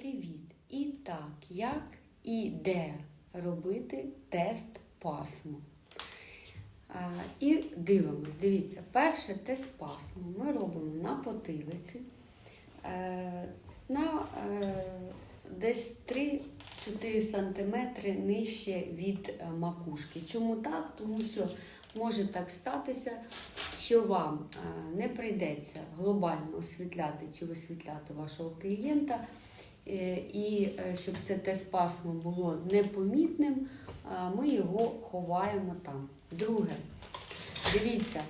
Привіт! І так, як і де робити тест пасму? А, і дивимось, дивіться, перше тест пасму ми робимо на потилиці, е, на е, десь 3-4 см нижче від е, макушки. Чому так? Тому що може так статися, що вам е, не прийдеться глобально освітляти чи висвітляти вашого клієнта. Е, І е, щоб це тест пасмо було непомітним, ми його ховаємо там. Друге, дивіться,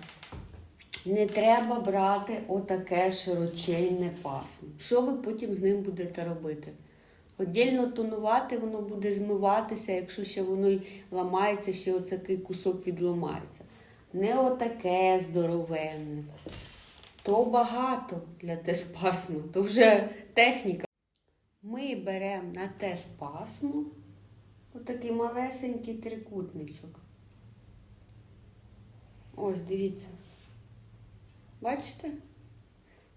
не треба брати отаке широченне пасмо. Що ви потім з ним будете робити? Отдільно тонувати, воно буде змиватися, якщо ще воно й ламається, ще оцякий кусок відламається. Не отаке здоровенне. То багато для тест пасма, то вже техніка. Ми беремо на тест пасму отакий малесенький трикутничок. Ось, дивіться. Бачите?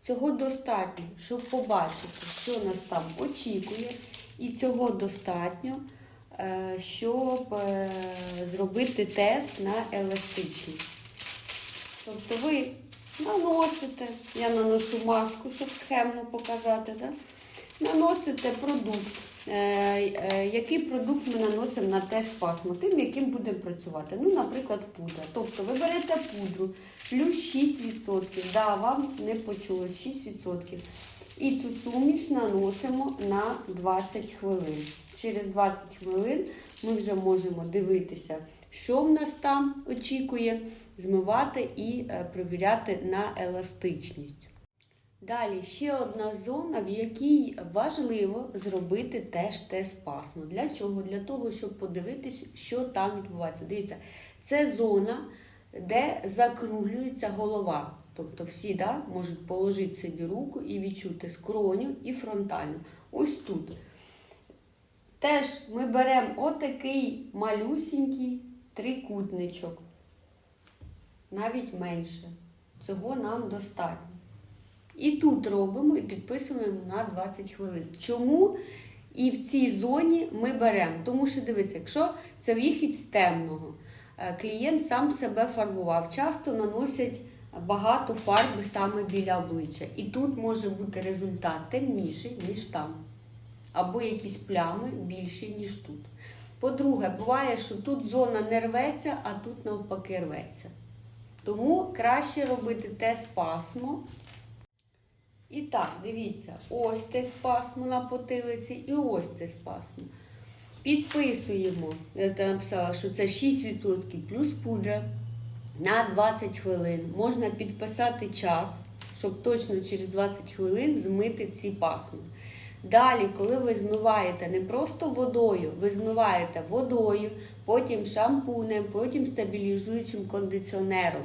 Цього достатньо, щоб побачити, що нас там очікує, і цього достатньо, е, щоб е, зробити тест на еластичність. Тобто ви наносите, я наношу маску, щоб схемно показати, да? Наносите продукт. Е, е, Який продукт ми наносимо на тест пасму, тим, яким будемо працювати. Ну, наприклад, пудра. Тобто ви берете пудру плюс 6%. Да, вам не почулось 6%. І цю суміш наносимо на 20 хвилин. Через 20 хвилин ми вже можемо дивитися, що в нас там очікує, змивати і е, перевіряти на еластичність. Далі ще одна зона, в якій важливо зробити теж тест пасмо. Для чого? Для того, щоб подивитись, що там відбувається. Дивіться, це зона, де закруглюється голова. Тобто всі да, можуть положити собі руку і відчути скроню і фронтальну. Ось тут. Теж ми беремо отакий малюсінький трикутничок. Навіть менше. Цього нам достатньо. І тут робимо і підписуємо на 20 хвилин. Чому? І в цій зоні ми беремо. Тому що дивіться, якщо це вихід з темного, е, клієнт сам себе фарбував. Часто наносять багато фарби саме біля обличчя. І тут може бути результат темніший, ніж там. Або якісь плями більші, ніж тут. По-друге, буває, що тут зона не рветься, а тут навпаки рветься. Тому краще робити тест пасмо. І так, дивіться, ось те спасмо на потилиці і ось те спасмо. Підписуємо, я там написала, що це 6% плюс пудра на 20 хвилин. Можна підписати час, щоб точно через 20 хвилин змити ці пасми. Далі, коли ви змиваєте не просто водою, ви змиваєте водою, потім шампунем, потім стабілізуючим кондиціонером.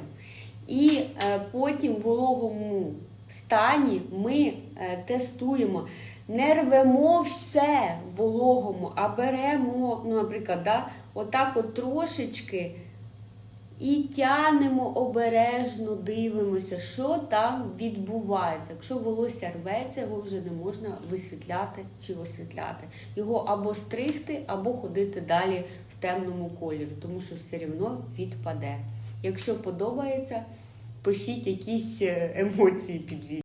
І е, потім вологому стані ми е, тестуємо. Не рвемо все вологому, а беремо, ну, наприклад, да, отак от трошечки і тянемо обережно, дивимося, що там відбувається. Якщо волосся рветься, його вже не можна висвітляти чи освітляти. Його або стригти, або ходити далі в темному кольорі, тому що все одно відпаде. Якщо подобається, пишіть якісь е, емоції під відео.